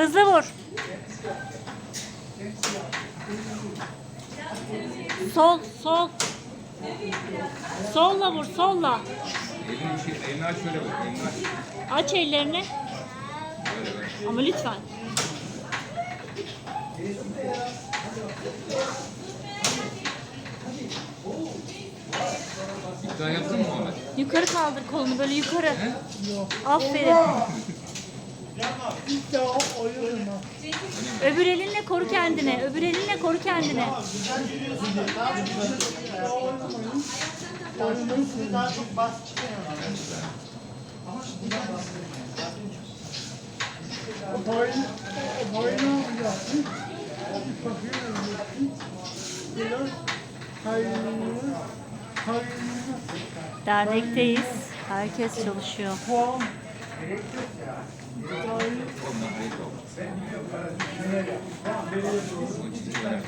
Hızlı vur. Sol, sol. Solla vur, solla. Elini, şey, elini aç şöyle bak. Elini aç. Aç ellerini. Ama lütfen. İddia yaptın mı Muhammed? Yukarı kaldır kolunu böyle yukarı. Aferin. Öbür elinle koru kendini. Öbür elinle koru kendini. Daha çok çıkıyor. Boyunu alacaksın. Biraz Dernekteyiz. Herkes çalışıyor. puan. Gerek yok ya. Ondan hayır olmaz. Ben biliyorum para Bu ciddi önemli.